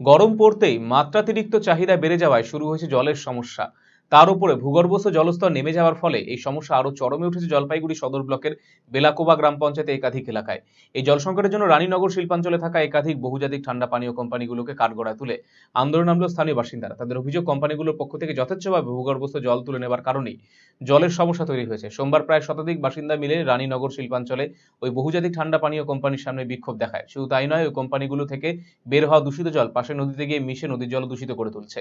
গরম পড়তেই মাত্রাতিরিক্ত চাহিদা বেড়ে যাওয়ায় শুরু হয়েছে জলের সমস্যা। তার উপরে ভূগর্ভস্থ জলস্তর নেমে যাওয়ার ফলে এই সমস্যা আরও চরমে উঠেছে জলপাইগুড়ি সদর ব্লকের বেলাকোবা গ্রাম পঞ্চায়েতে একাধিক এলাকায়। এই জল সংকটের জন্য রানীনগর শিল্পাঞ্চলে থাকা একাধিক বহুজাতিক ঠান্ডা পানীয় কোম্পানিগুলোকে কাঠগড়ায় তুলে আন্দোলন নামল স্থানীয় বাসিন্দারা। তাদের অভিযোগ, কোম্পানিগুলোর পক্ষ থেকে যথেচ্ছভাবে ভূগর্ভস্থ জল তুলে নেবার কারণেই জলের সমস্যা তৈরি হয়েছে। সোমবার প্রায় শতাধিক বাসিন্দা মিলে রানীনগর শিল্পাঞ্চলে ওই বহুজাতিক ঠান্ডা পানীয় কোম্পানির সামনে বিক্ষোভ দেখায়। শুধু তাই নয়, ওই কোম্পানিগুলো থেকে বের হওয়া দূষিত জল পাশে নদীতে গিয়ে মিশে নদীর জল দূষিত করে তুলছে।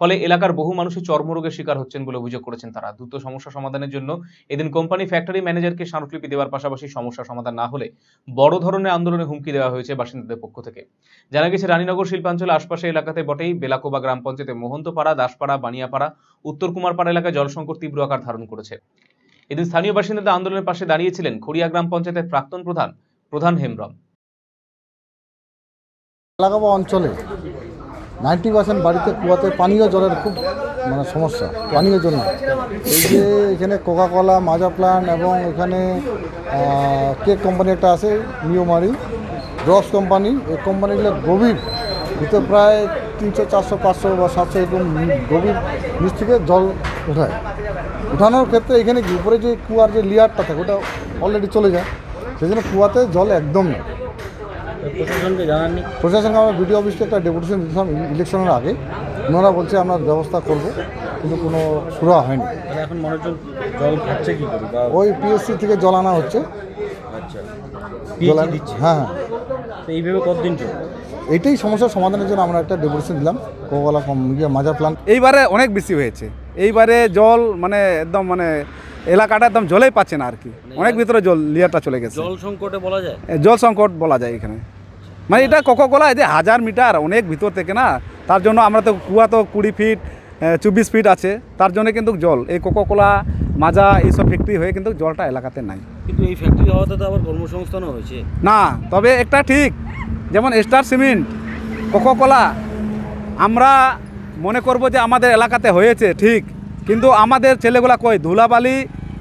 ফলে এলাকার বহু মানুষের চর্মরোগের শিকার হচ্ছেন বলে অভিযোগ করেছেন তারা। দ্রুত সমস্যা সমাধানের জন্য এদিন কোম্পানি ফ্যাক্টরি ম্যানেজারকে স্মারকলিপি দেওয়ার পাশাপাশি সমস্যা সমাধান না হলে বড় ধরনের আন্দোলনে হুমকি দেওয়া হয়েছে বাসিন্দাদের পক্ষ থেকে। জানা গেছে, রানীনগর, শিল্পাঞ্চল আশপাশে এলাকাতে বটেই বেলাকোবা গ্রাম পঞ্চায়েতে মোহন্তপাড়া, দাসপাড়া, বানিয়াপাড়া, উত্তর কুমারপাড়া এলাকায় জল সংকট তীব্র আকার ধারণ করেছে। এদিন স্থানীয় বাসিন্দাদের আন্দোলনের পাশে দাঁড়িয়েছিলেন খড়িয়া গ্রাম পঞ্চায়েতের প্রাক্তন প্রধান প্রধান হেমব্রম। এলাকা বা অঞ্চলে নাইনটি পার্সেন্ট বাড়িতে কুয়াতে পানীয় জলের খুব মানে সমস্যা, পানীয় জন্য। এই যে এখানে কোকা কোলা মাজা প্লান্ট এবং এখানে কেক কোম্পানি একটা আছে নিয়মারি ড্রস কোম্পানি এই কোম্পানিগুলো গভীর, ভিতরে প্রায় তিনশো, চারশো, পাঁচশো বা সাতশো এরকম গভীর নিচ থেকে জল ওঠায়। উঠানোর ক্ষেত্রে এখানে উপরে যে কুয়ার যে লেয়ারটা থাকে, ওটা অলরেডি চলে যায়। সেই জন্য কুয়াতে জল একদম নেই। প্রশাসনকে জানাননি। প্রশাসনকে আমরা বিডিও অফিসকে একটা ডেপুটেশন দিয়েছিলাম ইলেকশনের আগে। ওনারা বলছে আমরা ব্যবস্থা করব কিন্তু কোনো সুরা হয়নি। তাহলে এখন মানুষজন জল খাচ্ছে কি করে ওই পিএসসি থেকে জল আনা হচ্ছে। আচ্ছা। হ্যাঁ হ্যাঁ। তো এইভাবে কতদিন চলবে? এইটাই সমস্যার সমাধানের জন্য আমরা একটা ডেপুটেশন দিলাম। কোকোলা ইয়ে মাজা প্লান্ট এইবারে অনেক বেশি হয়েছে। এইবারে জল মানে একদম মানে এলাকাটা একদম জলেই পাচ্ছে না আর কি। অনেক ভিতরে জল লিয়ারটা চলে গেছে। জল সংকটে বলা যায়? জল সংকট বলা যায় এখানে। মানে এটা কোকো কোলা যে হাজার মিটার অনেক ভিতর থেকে না তার জন্য আমরা তো কুয়া তো কুড়ি ফিট চব্বিশ ফিট আছে তার জন্য কিন্তু জল এই কোকো কোলা মাজা এইসব ফ্যাক্টরি হয়ে কিন্তু জলটা এলাকাতে নাই। কিন্তু এই ফ্যাক্টরি হওয়াতে তো আবার কর্মসংস্থানও হয়েছে। না তবে একটা ঠিক যেমন স্টার সিমেন্ট কোকো কোলা আমরা মনে করব যে আমাদের এলাকাতে হয়েছে ঠিক। কিন্তু আমাদের ছেলেগুলা কই? ধুলাবালি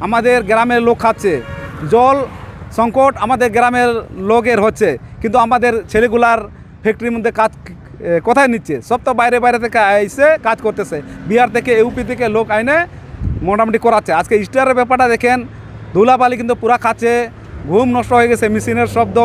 আমাদের গ্রামের লোক খাচ্ছে। জল সংকট আমাদের গ্রামের লোকের হচ্ছে। কিন্তু আমাদের ছেলেগুলার ফ্যাক্টরির মধ্যে কাজ কোথায় নিচ্ছে? সব তো বাইরে বাইরে থেকে এসে কাজ করতেছে। বিহার থেকে ইউপি থেকে লোক আইনে মোটামুটি করাচ্ছে। আজকে স্টারের ব্যাপারটা দেখেন, ধুলাবালি কিন্তু পুরা খাচ্ছে, ঘুম নষ্ট হয়ে গেছে, মেশিনের শব্দ।